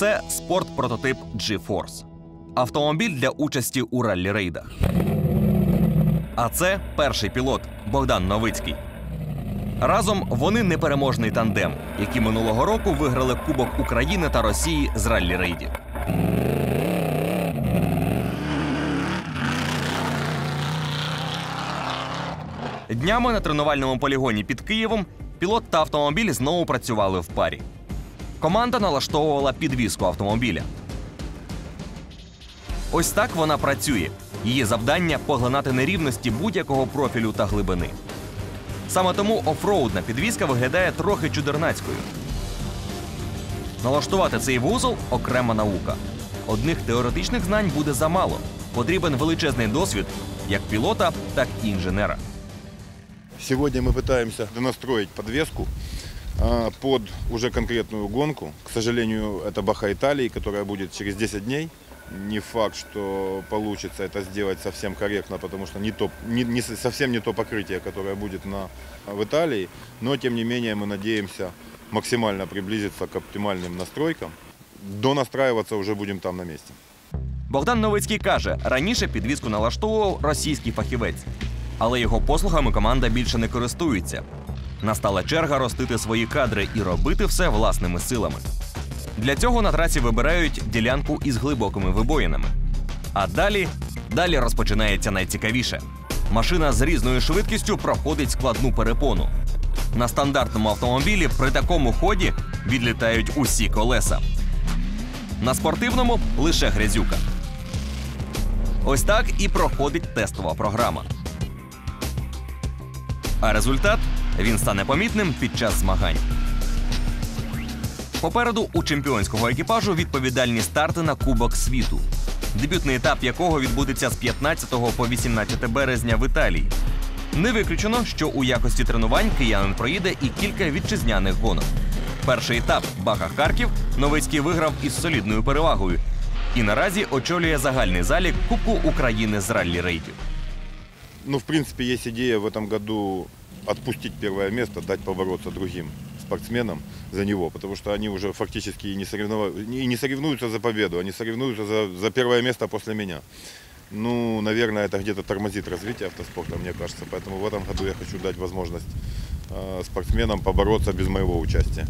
Це спорт-прототип G-Force. Автомобіль для участі у раллі-рейдах. А це перший пілот Богдан Новицький. Разом вони непереможний тандем, які минулого року виграли Кубок України та Росії з раллі-рейдів. Днями на тренувальному полігоні під Києвом пілот та автомобіль знову працювали в парі. Команда налаштовувала підвіску автомобіля. Ось так вона працює. Її завдання поглинати нерівності будь-якого профілю та глибини. Саме тому офроудна підвіска виглядає трохи чудернацькою. Налаштувати цей вузол окрема наука. Одних теоретичних знань буде замало. Потрібен величезний досвід як пілота, так і інженера. Сегодня мы пытаемся донастроить подвеску а, под уже конкретную гонку. К сожалению, это Баха Италии, которая будет через 10 дней. Не факт, что получится это сделать совсем корректно, потому что не то, не, не с- совсем не то покрытие, которое будет на, в Италии. Но, тем не менее, мы надеемся максимально приблизиться к оптимальным настройкам. Донастраиваться уже будем там на месте. Богдан Новицький каже, раніше підвізку налаштовував російський фахівець, але його послугами команда більше не користується. Настала черга ростити свої кадри і робити все власними силами. Для цього на трасі вибирають ділянку із глибокими вибоїнами. А далі, далі розпочинається найцікавіше. Машина з різною швидкістю проходить складну перепону. На стандартному автомобілі при такому ході відлітають усі колеса. На спортивному лише грязюка. Ось так і проходить тестова програма. А результат він стане помітним під час змагань. Попереду у чемпіонського екіпажу відповідальні старти на Кубок світу, дебютний етап якого відбудеться з 15 по 18 березня в Італії. Не виключено, що у якості тренувань киянин проїде і кілька вітчизняних гонок. Перший етап Баха Харків Новицький виграв із солідною перевагою і наразі очолює загальний залік Кубку України з раллі рейдів. Ну, в принципе, есть идея в этом году отпустить первое место, дать побороться другим спортсменам за него, потому что они уже фактически не, и не соревнуются за победу, они соревнуются за, за первое место после меня. Ну, наверное, это где-то тормозит развитие автоспорта, мне кажется. Поэтому в этом году я хочу дать возможность э, спортсменам побороться без моего участия.